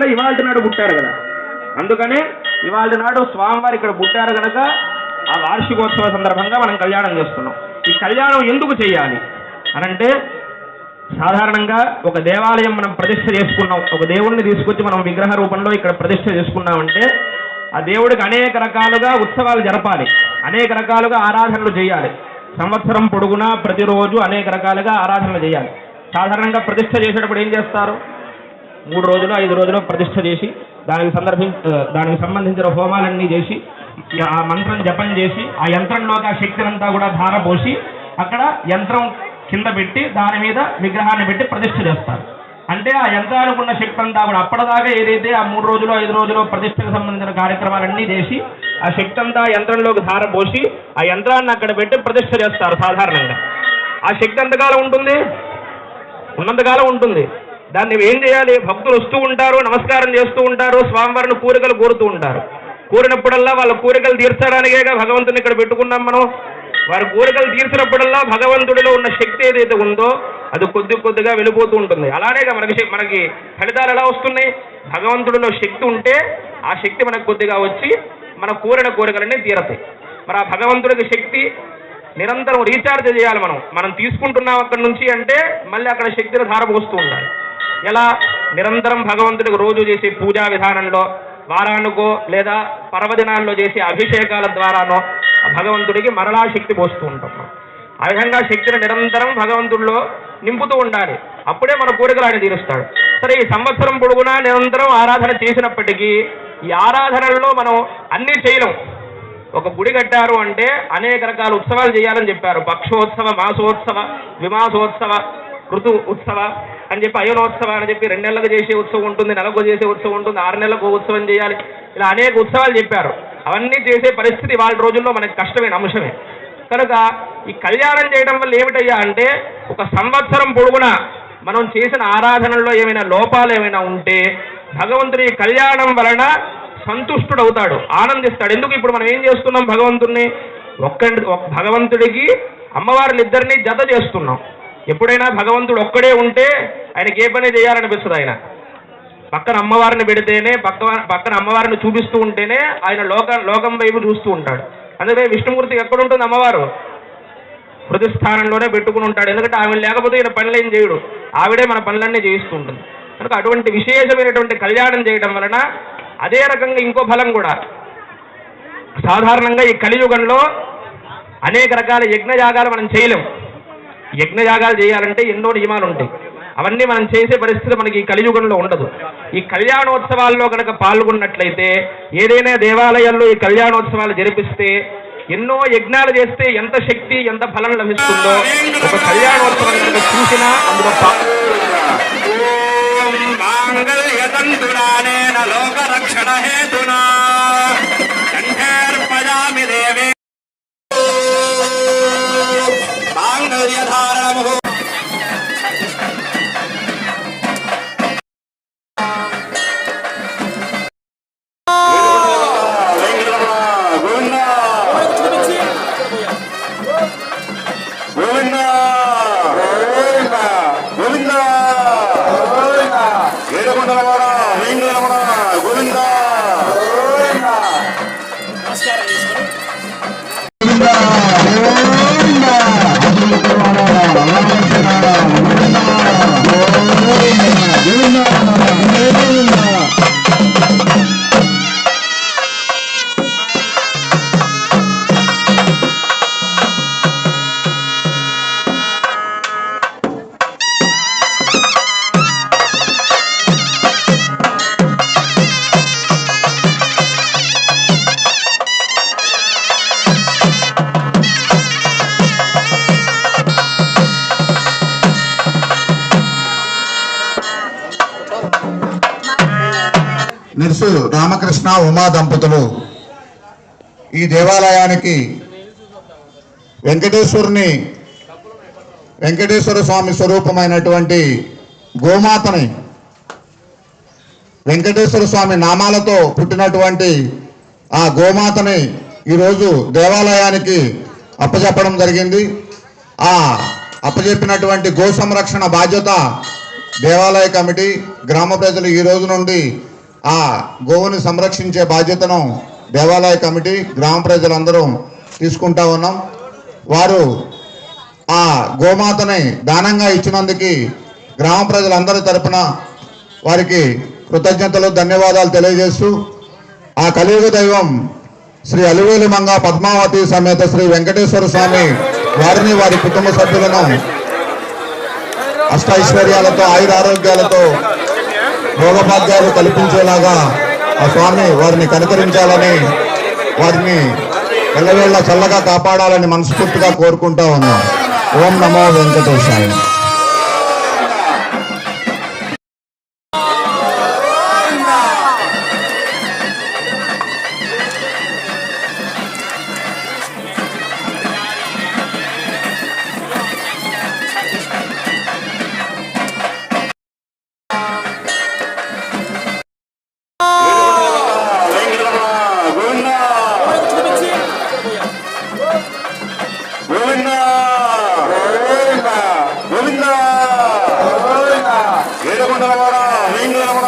నాడు ఇవాళ నాడు పుట్టారు కదా. అందుకనే ఇవాళ నాడు స్వామివారు ఇక్కడ పుట్టారు కనుక ఆ వార్షికోత్సవ సందర్భంగా మనం కళ్యాణం చేస్తున్నాం. ఈ కళ్యాణం ఎందుకు చేయాలి? అనంటే సాధారణంగా ఒక దేవాలయం మనం ప్రతిష్ట చేసుకున్నాం. ఒక దేవుడిని తీసుకొచ్చి మనం విగ్రహ రూపంలో ఇక్కడ ప్రతిష్ట చేసుకున్నామంటే ఆ దేవుడికి అనేక రకాలుగా ఉత్సవాలు జరపాలి. అనేక రకాలుగా ఆరాధనలు చేయాలి. సంవత్సరం పొడుగునా ప్రతిరోజు అనేక రకాలుగా ఆరాధనలు చేయాలి. సాధారణంగా ప్రతిష్ట చేసేటప్పుడు ఏం చేస్తారు? మూడు రోజులు ఐదు రోజులు ప్రతిష్ఠ చేసి దానికి సందర్భి దానికి సంబంధించిన హోమాలన్నీ చేసి ఆ మంత్రం జపం చేసి ఆ యంత్రంలోకి ఆ శక్తినంతా కూడా ధార పోసి అక్కడ యంత్రం కింద పెట్టి దాని మీద విగ్రహాన్ని పెట్టి ప్రతిష్ఠ చేస్తారు. అంటే ఆ యంత్రానికి ఉన్న శక్తి అంతా కూడా అప్పటిదాకా ఏదైతే ఆ మూడు రోజులు ఐదు రోజులు ప్రతిష్టకు సంబంధించిన కార్యక్రమాలన్నీ చేసి ఆ శక్తి అంతా యంత్రంలోకి ధార పోసి ఆ యంత్రాన్ని అక్కడ పెట్టి ప్రతిష్ఠ చేస్తారు సాధారణంగా. ఆ శక్తి ఎంతకాలం ఉంటుంది? ఉన్నంతకాలం ఉంటుంది. దాన్ని ఏం చేయాలి? భక్తులు వస్తూ ఉంటారు నమస్కారం చేస్తూ ఉంటారు స్వామివారిని కోరికలు కోరుతూ ఉంటారు. కోరినప్పుడల్లా వాళ్ళ కోరికలు తీర్చడానికేగా భగవంతుని ఇక్కడ పెట్టుకున్నాం మనం. వారి కోరికలు తీర్చినప్పుడల్లా భగవంతుడిలో ఉన్న శక్తి ఏదైతే ఉందో అది కొద్ది కొద్దిగా వెళ్ళిపోతూ ఉంటుంది. అలానేగా మనకి మనకి ఫలితాలు ఎలా వస్తున్నాయి? భగవంతుడిలో శక్తి ఉంటే ఆ శక్తి మనకు కొద్దిగా వచ్చి మన కోరిన కోరికలన్నీ తీరతాయి. మరి ఆ భగవంతుడికి శక్తి నిరంతరం రీఛార్జ్ చేయాలి మనం. మనం తీసుకుంటున్నాం అక్కడి నుంచి అంటే మళ్ళీ అక్కడ శక్తిని ధారపోస్తూ ఉండాలి. ఎలా నిరంతరం భగవంతుడికి రోజు చేసే పూజా విధానంలో వారానికో లేదా పర్వదినాల్లో చేసే అభిషేకాల ద్వారానో భగవంతుడికి మరలా శక్తి పోస్తూ ఉంటాం ఆ విధంగా శక్తిని నిరంతరం భగవంతుడిలో నింపుతూ ఉండాలి. అప్పుడే మన కోరికలు ఆయన తీరుస్తాడు. సరే ఈ సంవత్సరం పొడుగునా నిరంతరం ఆరాధన చేసినప్పటికీ ఈ ఆరాధనల్లో మనం అన్నీ చేయలేం. ఒక గుడి కట్టారు అంటే అనేక రకాల ఉత్సవాలు చేయాలని చెప్పారు. పక్షోత్సవ మాసోత్సవ విమాసోత్సవ ఋతు ఉత్సవ అని చెప్పి అయోనోత్సవ అని చెప్పి రెండు నెలలకు చేసే ఉత్సవం ఉంటుంది నెలకు చేసే ఉత్సవం ఉంటుంది ఆరు నెలలకు ఉత్సవం చేయాలి. ఇలా అనేక ఉత్సవాలు చెప్పారు. అవన్నీ చేసే పరిస్థితి వాళ్ళ రోజుల్లో మనకి కష్టమైన అంశమే. కనుక ఈ కళ్యాణం చేయడం వల్ల ఏమిటయ్యా అంటే ఒక సంవత్సరం పొడుగునా మనం చేసిన ఆరాధనల్లో ఏమైనా లోపాలు ఏమైనా ఉంటే భగవంతుని కళ్యాణం వలన సంతుష్టుడవుతాడు ఆనందిస్తాడు. ఎందుకు ఇప్పుడు మనం ఏం చేస్తున్నాం భగవంతుణ్ణి? ఒక్క భగవంతుడికి అమ్మవారిని ఇద్దరిని జత చేస్తున్నాం. ఎప్పుడైనా భగవంతుడు ఒక్కడే ఉంటే ఆయనకి ఏ పని చేయాలనిపిస్తుంది ఆయన? పక్కన అమ్మవారిని పెడితేనే పక్క పక్కన అమ్మవారిని చూపిస్తూ ఉంటేనే ఆయన లోక లోకం వైపు చూస్తూ ఉంటాడు. అందుకే విష్ణుమూర్తికి ఎక్కడ ఉంటుంది అమ్మవారు? హృదయ స్థానంలోనే పెట్టుకుని ఉంటాడు. ఎందుకంటే ఆవిడ లేకపోతే ఈయన పనులు ఏం చేయడు. ఆవిడే మన పనులన్నీ చేయిస్తూ ఉంటుంది. కనుక అటువంటి విశేషమైనటువంటి కళ్యాణం చేయడం వలన అదే రకంగా ఇంకో ఫలం కూడా. సాధారణంగా ఈ కలియుగంలో అనేక రకాల యజ్ఞయాగాలు మనం చేయలేం. యజ్ఞయాగాలు చేయాలంటే ఎన్నో నియమాలు ఉంటాయి. అవన్నీ మనం చేసే పరిస్థితి మనకి ఈ కలియుగంలో ఉండదు. ఈ కళ్యాణోత్సవాల్లో కనుక పాల్గొన్నట్లయితే ఏదైనా దేవాలయాల్లో ఈ కళ్యాణోత్సవాలు జరిపిస్తే ఎన్నో యజ్ఞాలు చేస్తే ఎంత శక్తి ఎంత ఫలం లభిస్తుందో ఒక కళ్యాణోత్సవం కనుక చూసినా అందులో లోకరక్షణ హేతునా のら రామకృష్ణ ఉమా దంపతులు ఈ దేవాలయానికి వెంకటేశ్వరుని వెంకటేశ్వర స్వామి స్వరూపమైనటువంటి గోమాతని వెంకటేశ్వర స్వామి నామాలతో పుట్టినటువంటి ఆ గోమాతని ఈరోజు దేవాలయానికి అప్పచెప్పడం జరిగింది. ఆ అప్పచెప్పినటువంటి గో సంరక్షణ బాధ్యత దేవాలయ కమిటీ గ్రామ ప్రజలు ఈ రోజు నుండి ఆ గోవుని సంరక్షించే బాధ్యతను దేవాలయ కమిటీ గ్రామ ప్రజలందరూ తీసుకుంటా ఉన్నాం. వారు ఆ గోమాతని దానంగా ఇచ్చినందుకు గ్రామ ప్రజలందరి తరపున వారికి కృతజ్ఞతలు ధన్యవాదాలు తెలియజేస్తూ ఆ కలియుగ దైవం శ్రీ అలివేలి మంగ పద్మావతి సమేత శ్రీ వెంకటేశ్వర స్వామి వారిని వారి కుటుంబ సభ్యులను అష్టైశ్వర్యాలతో ఆయుర ఆరోగ్యాలతో భోగభాగ్యాలు కల్పించేలాగా ఆ స్వామి వారిని కనుకరించాలని వారిని ఎల్లవేళ్ళ చల్లగా కాపాడాలని మనస్ఫూర్తిగా కోరుకుంటా ఉన్నాం. ఓం నమో వెంకటేశాయ. Come on, come on, come on.